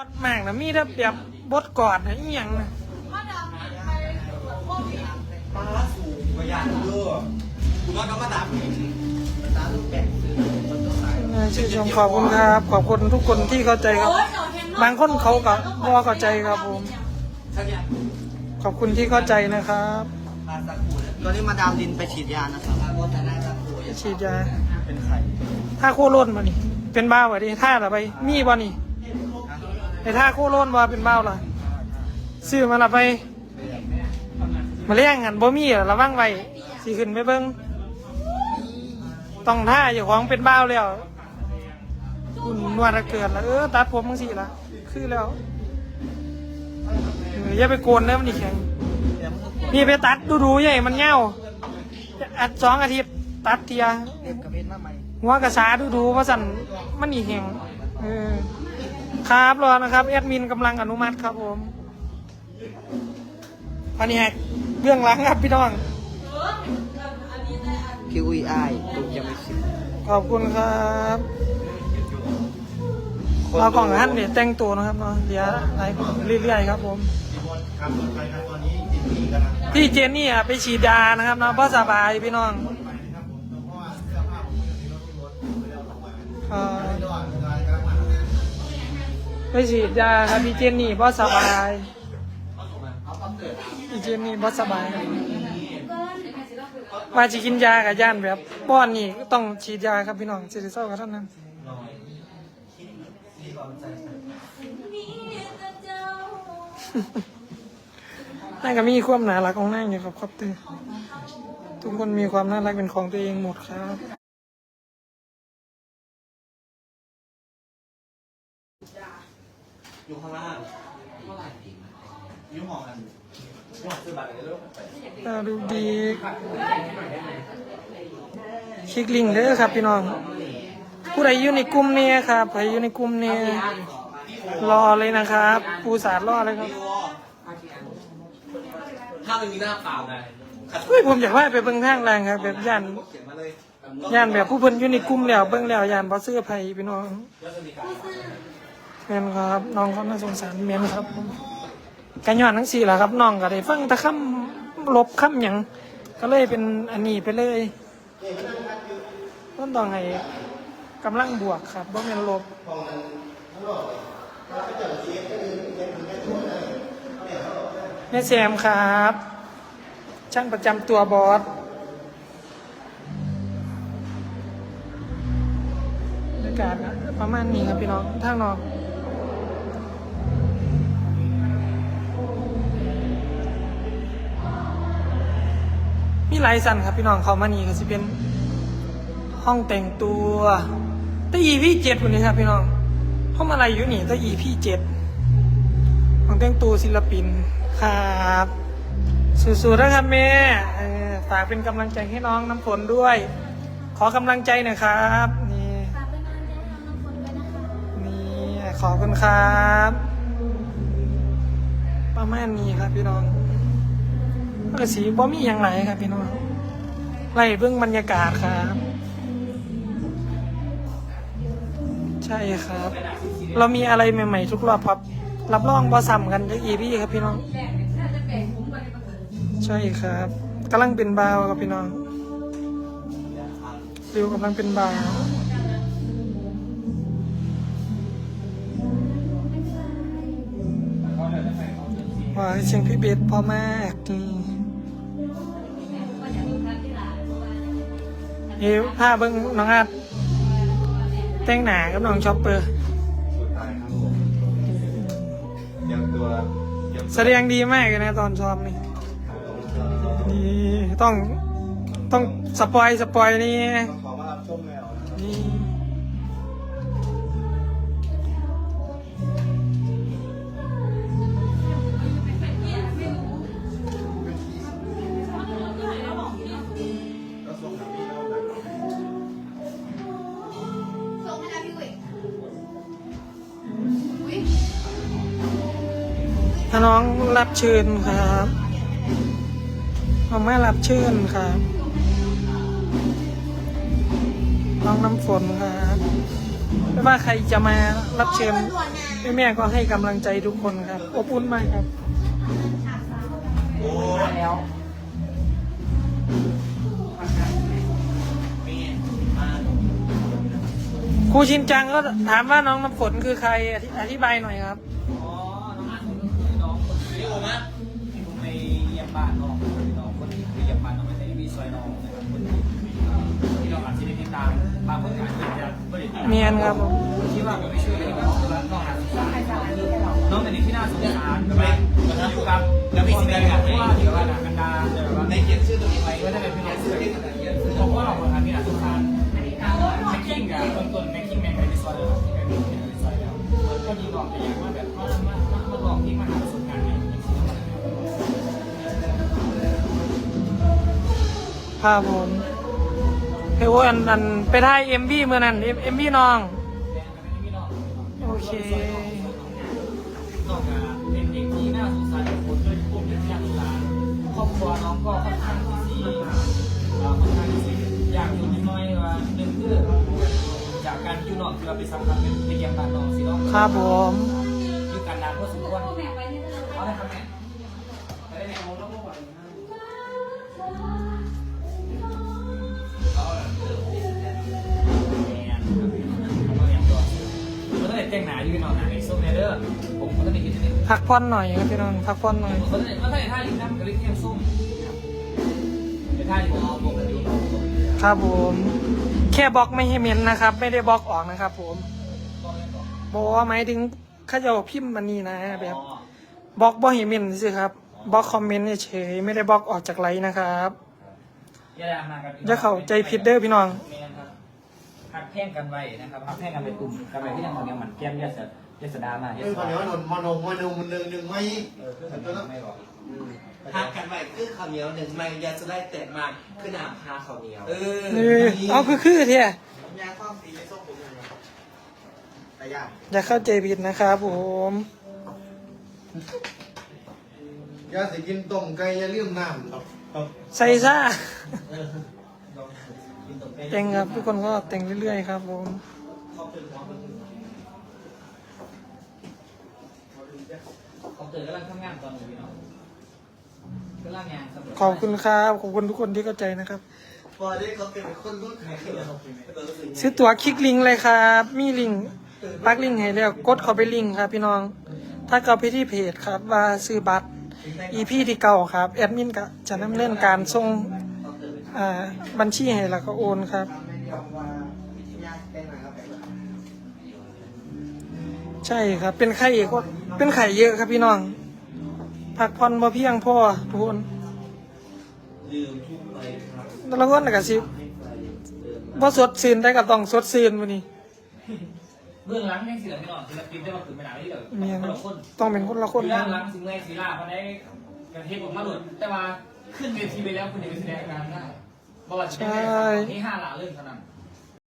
อดมากนะมีแต่แบบบดกอดนะอีหยังนะมาสู่กระยานเด้อกูว่าก็มาดับตาลูกแบกซื้อมันต้องขายน่าชื่นชมขอบคุณครับ ขอบคุณทุกคนที่เข้าใจครับ บางคนเขาก็บ่เข้าใจครับผม ขอบคุณที่เข้าใจนะครับตอนนี้มาดามดินไปฉีดยานะครับฉีดยาเป็นไข่ท่าโคโรนมานี่เป็นบ้าวะดิท่าละไปมีบ่นี่ ไอ้ท่าโคโรนว่าเป็นบ้าล่ะซื้อมาละไป มาเลี้ยงกันบ่มีระวังไว้สิขึ้นไปเบิ่งต้องท่าอยู่ของเป็นบ้าแล้วอุ่นวดระเกิดแล้วเออตัดผมมึงสิละคือแล้วเอออย่าไปโกนเด้อมันนี่แข็งนี่ไปตัดดูดูๆใหญ่มันเงาอัดสองอาทิตย์ตัดเทียหัวกระสาดูดูๆว่าสั่นมันอีแหงเออ ครับรอนะครับแอดมินกำลังอนุมัติครับผมอันนี้ฮะเบื้องหลังครับพี่น้องคิวอีไอตุกยังไม่สิบขอบคุณครับเรากล่องท่านเนี่ยแต่งตัวนะครับเนาะเดี๋ยวไลฟ์เรื่อยๆครับผมครับไปครับตอนนี้จิตดีกันนะพี่เจนนี่อะไปฉีดยานะครับเนาะเพราะสบายพี่น้องเอ่อ ไปฉีดยาครับพี่เจนนี่เพราะสบายพี่เจนนี่เพราะสบายว่าจะกินยากับย่านแบบป้อนนี่ก็ต้องฉีดยาครับพี่น้องสิริเศร้ากับท่านนั้นนั่นก็มีความน่ารักของนั่งอยู่ครับครับเตอทุกคนมีความน่ารักเป็นของตัวเองหมดครับ อยู่ข้างล่างอยู่หอกันหอซื้อบัตรเลยลูกตาดูดีคลิกลิงก์เด้อครับพี่น้อง ผู้ใดอยู่ในกลุ่มเนี่ยครับใครอยู่ในกลุ่มเนี่ยรอเลยนะครับปูสาดรอเลยครับถ้ามันมีหน้าเปล่าไงเฮ้ยผมอยากว่าไปเบิ่งทางแรงครับ แบบย่านเขียนมาเลยย่านแบบผู้เพิ่นอยู่ในกลุ่มแล้วเบิ่งแล้วย่านบ่ซื้อภัยพี่น้อง แล้วจะมีการแม่นครับ น้องเขาน่าสงสารแม่นครับกันย้อนทั้งสี่แหละครับน้องก็ได้ฟังต่คำลบคำหยังก็เลยเป็นอันนี้ไปเลยต้นต้องให้กำลังบวกครับบ่แม่นลบแม่แซมครับ ช่างประจำตัวบอสบรรยากาศก็ประมาณนี้ครับพี่น้องทางนอก หลายสันครับพี่น้องเขามานี่ก็จะเป็นห้องแต่งตัวตั้ EP เจ็ดวันนี้ครับพี่น้องห้องอะไรอยู่นี่ตั้ EP เจ็ดห้องแต่งตัวศิลปินครับสู้ๆนะครับแม่ฝากเป็นกำลังใจให้น้องน้ำฝนด้วย ขอกำลังใจหน่อยครับนี่นี่ขอบคุณครับ ประมาณนี้ครับพี่น้อง ก็สีบ่มีอย่างไรครับพี่น้องไล่เบื้องบรรยากาศครับ ใช่ครับ เรามีอะไรใหม่ๆทุกรอบครับ รับรองบอสัมกันจากอีพี่ครับพี่น้อง ใช่ครับกำลังเป็นบาวครับพี่น้องริวกำลังเป็นบาวว้าเสียงพี่เบสพอมากนี่ ยิ้ผ้าเบิ้งน้องอาดแต่งหนากับน้องช็อปเปอร์แสดงดีมากเลยนะตอนซ้อมนี่นี่ต้องต้องสปอยสปอยนี่นี่ ถ้าน้องรับเชิญครับน้องแม่รับเชิญครับ น้องน้ำฝนครับไม่ว่าใครจะมารับเชิญแม่ก็ให้กำลังใจทุกคนครับ อบอุ่นมากครับโอ้แล้วครูชินจังก็ถามว่าน้องน้ำฝนคือใครอธิบายหน่อยครับ ครับผมที่ว่าไม่ช่วยกันน้องน้องน้องอาจจะน้ที่น่าสงสารทำไมอยู่กับแล้วมีสิ่งใดกันไหมว่าที่ว่าหนักกันดาแต่ว่าในเขียนชื่อตัวนี้ไว้ไม่ได้เป็นพี่น้องเสื้อที่เขียนเพราะว่าเราคนทำที่น่าสงสารแม็กกิ้งกับต้นต้นแม็กกิ้งแม็กไปซอยเลยที่แม็กกิ้งไปซอยแล้วก็ดีบอกแต่อย่างว่าแบบว่ามามาลองที่มาหาประสบการณ์เนี่ยครับผม เฮ้ยอันอันไปถ่ายเอ็มบีเมื่อนั้นเอ็มบีน้อง โอเคนอกากเป็นเด็กที่น่าสงสารคนด้วยกลุ่มเด็กที่น่าสงสารครอบครัวน้องก็ค่อนข้างที่ค่อนข้างที่อยากอยู่น้อยว่าหนึ่งคือจากการอยู่นอกที่เราไปสัมผัสเป็นเป็นเยี่ยมบ้านน้องสิน้องครับผมอยู่กันนานพอสมควรเอาเลยครับแม่ แต่งหนาอยู่นอนหนาในโซนเนเดอร์ผมก็ได้คิดจะได้พักผ่อนหน่อยครับพี่น้องพักผ่อนหน่อยเขาได้เขาได้ท่าอยู่น้ำกระลิกเทียมส้มเป็นท่าอยู่ปกติครับผม แค่บล็อกไม่ให้เมนนะครับ ไม่ได้บล็อกออกนะครับ ผมบอกว่าหมายถึงเข้าจะพิมพ์มันนี่นะแบบบล็อกบล็อกให้เมนสิครับบล็อกคอมเมนต์เฉยๆไม่ได้บล็อกออกจากไลน์นะครับอย่าเข้าใจผิดเด้อพี่น้อง หักแพ่งกันไว้นะครับหักแพ่งกันไปกลุ่มกันไว้ที่ยังของยังหมันแก้มยาสยาสดามาเรื่องคนนี้ว่านนมานงมานงมันหนึ่งหนึ่งไม่เออคือมันไม่บอกหักกันไปคือข้าวเหนียวหนึ่งไม่ยาจะได้แตกมากคือหนามพาข้าวเหนียวเออเออเอาคือคือเท่ยาความสีส้มผมยังแต่ยากอย่าเข้าใจผิดนะครับผมยาสิกินต้มไก่อย่าลืมน้ำครับครับใส่ซ่า แต่งครับทุกคนก็แต่งเรื่อยๆครับผมเขาเจอกำลังทำงานตอนนี้เนาะกำลังงานสำหรับขอบคุณครับ ขอบคุณทุกคนที่เข้าใจนะครับพอได้เขาเป็นคนรุ่นใหม่เนี่ยซื้อตั๋วคลิกลิงก์เลยครับ มีลิงก์ปักลิงก์ให้แล้วกดเข้าไปลิงก์ครับ พี่น้อง ถ้าเข้าไปที่เพจครับ ว่าซื้อบัตร EP ที่เก่าครับ แอดมินก็จะนำเรื่องการส่ง อ่าบัญชีให้แล้วก็โอนครับ ใช่ครับ เป็นไข่ก็เป็นไข่เยอะครับพี่น้องพักผ่อนบ่เพียงพอทุกคนลืมทุกไปครับแล้วก็น่ะก็สิบ่สดชื่นได้ก็ต้องสดชื่นมื้อนี้เบื้องหลังแห่งศิลปินเนาะศิลปินได้มาถึงไม่นานที่เดียวเมียคนนะละคนต้องเป็นคนละคนเบื้นะองหลังสิ่งแรกศิลาเขาได้กันเทปออกมาหลุดแต่ว่าขึ้นเวทีไปแล้วคุณเอกแสดงการได้ บอกว่าจะเป็นที่ห้าหลาเรื่องเท่านั้น